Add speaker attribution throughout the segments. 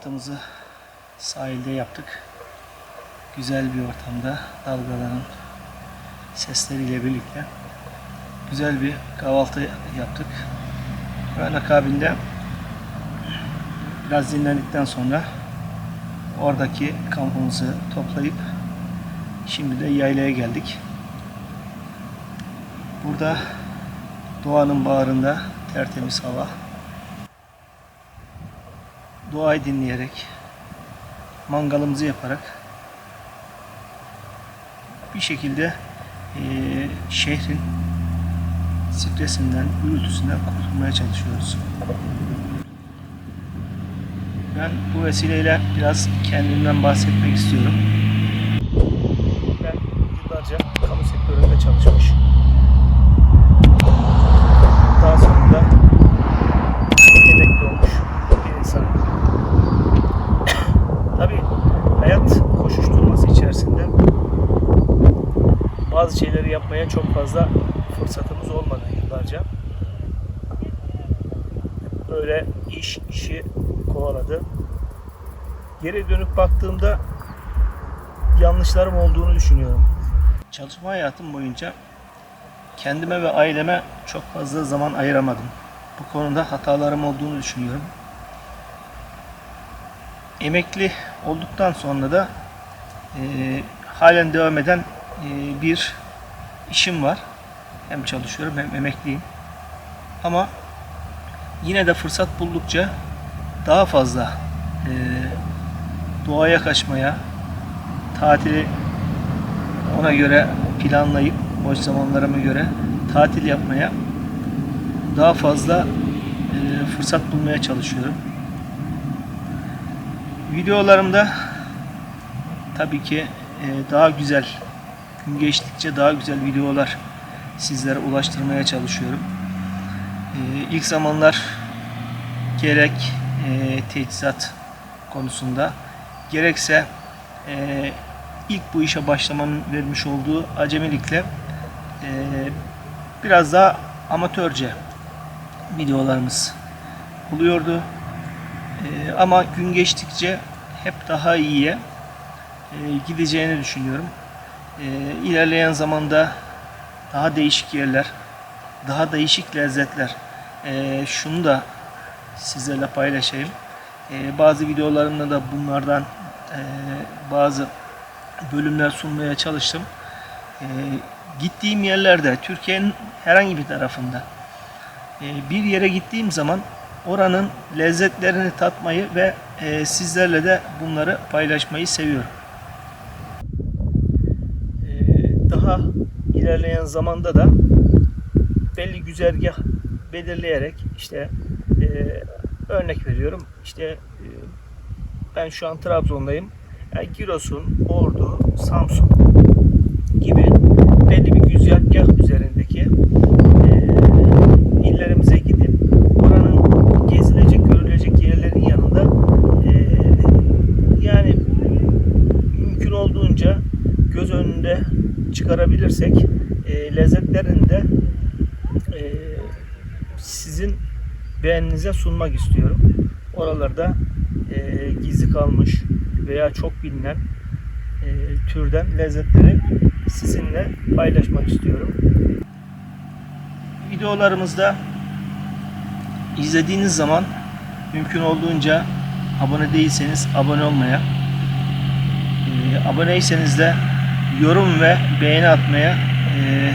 Speaker 1: Kahvaltımızı sahilde yaptık. Güzel bir ortamda dalgaların sesleriyle birlikte güzel bir kahvaltı yaptık. Ve akabinde biraz dinlendikten sonra oradaki kampımızı toplayıp şimdi de yaylaya geldik. Burada doğanın bağrında tertemiz hava. Doğayı dinleyerek, mangalımızı yaparak bir şekilde eee, şehrin stresinden, gürültüsünden kurtulmaya çalışıyoruz. Ben bu vesileyle biraz kendimden bahsetmek istiyorum. Ben yıllarca kamu sektöründe çalışmış. Daha sonra da emekli olmuş bir insan. Tabii hayat koşuşturması içerisinde bazı şeyleri yapmaya çok fazla fırsatımız olmadı yıllarca. Böyle iş işi kovaladı. Geri dönüp baktığımda yanlışlarım olduğunu düşünüyorum. Çalışma hayatım boyunca kendime ve aileme çok fazla zaman ayıramadım. Bu konuda hatalarım olduğunu düşünüyorum. Emekli olduktan sonra da e, halen devam eden e, bir işim var. Hem çalışıyorum hem emekliyim. Ama yine de fırsat buldukça daha fazla e, doğaya kaçmaya, tatili ona göre planlayıp boş zamanlarıma göre tatil yapmaya daha fazla e, fırsat bulmaya çalışıyorum. Videolarımda tabii ki e, daha güzel gün geçtikçe daha güzel videolar sizlere ulaştırmaya çalışıyorum. E, ilk zamanlar gerek e, teçhizat konusunda gerekse e, ilk bu işe başlamanın vermiş olduğu acemilikle e, biraz daha amatörce videolarımız oluyordu. E, ama gün geçtikçe hep daha iyiye gideceğini düşünüyorum. E, ilerleyen zamanda daha değişik yerler, daha değişik lezzetler. E, şunu da sizlerle paylaşayım. E, bazı videolarımda da bunlardan e, bazı bölümler sunmaya çalıştım. E, gittiğim yerlerde, Türkiye'nin herhangi bir tarafında e, bir yere gittiğim zaman oranın lezzetlerini tatmayı ve e, sizlerle de bunları paylaşmayı seviyorum. E, daha ilerleyen zamanda da belli güzergah belirleyerek işte e, örnek veriyorum işte e, ben şu an Trabzon'dayım. Yani Giresun, Ordu, Samsun gibi belli bir güzergah üzerindeki e, illerimize gidip oranın gezilecek, görülecek yerlerin yanında e, yani mümkün olduğunca göz önünde çıkarabilirsek e, lezzetlerini de e, sizin beğeninize sunmak istiyorum. Oralarda e, gizli kalmış veya çok bilinen e, türden lezzetleri sizinle paylaşmak istiyorum. Videolarımızda izlediğiniz zaman mümkün olduğunca abone değilseniz abone olmaya, e, aboneyseniz de yorum ve beğeni atmaya e,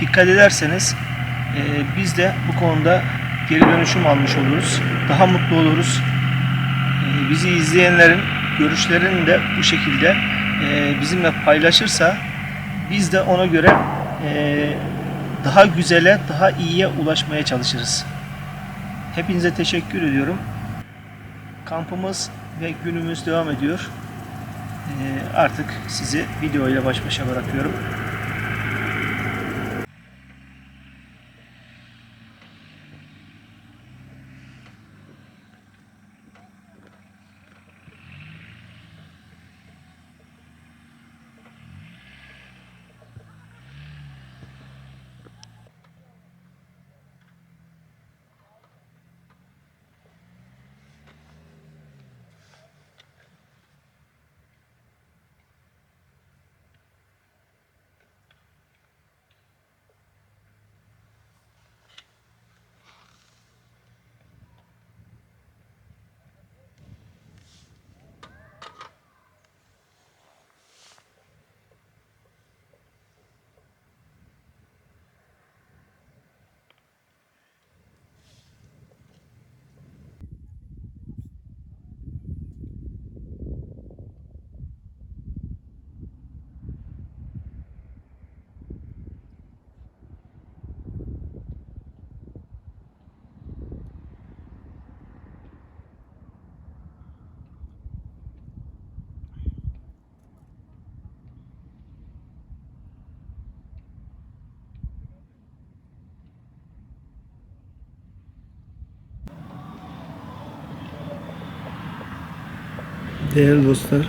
Speaker 1: dikkat ederseniz e, biz de bu konuda geri dönüşüm almış oluruz. Daha mutlu oluruz. E, bizi izleyenlerin görüşlerini de bu şekilde e, bizimle paylaşırsa biz de ona göre e, daha güzele, daha iyiye ulaşmaya çalışırız. Hepinize teşekkür ediyorum. Kampımız ve günümüz devam ediyor. E, artık sizi video ile baş başa bırakıyorum. Değerli dostlar,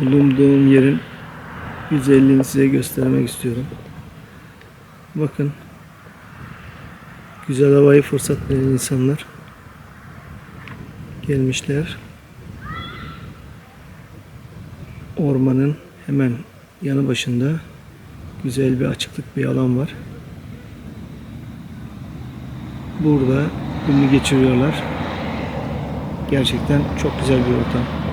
Speaker 1: bulunduğum yerin güzelliğini size göstermek istiyorum. Bakın, güzel havayı fırsat veren insanlar gelmişler. Ormanın hemen yanı başında güzel bir açıklık bir alan var. Burada günü geçiriyorlar. Gerçekten çok güzel bir ortam.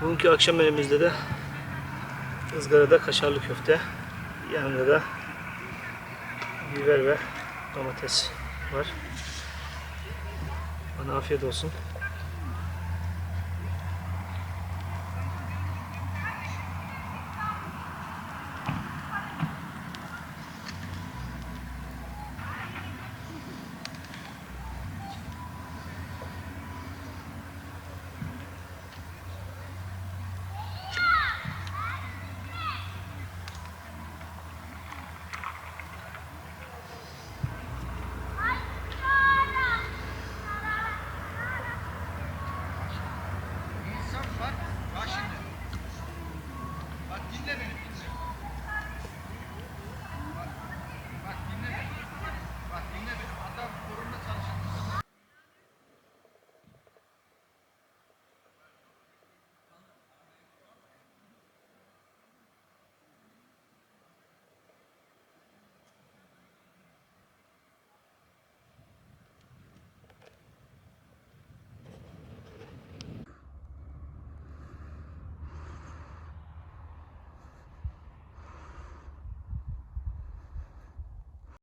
Speaker 1: Bugünkü akşam menümüzde de ızgarada kaşarlı köfte. Yanında da biber ve domates var. Bana afiyet olsun.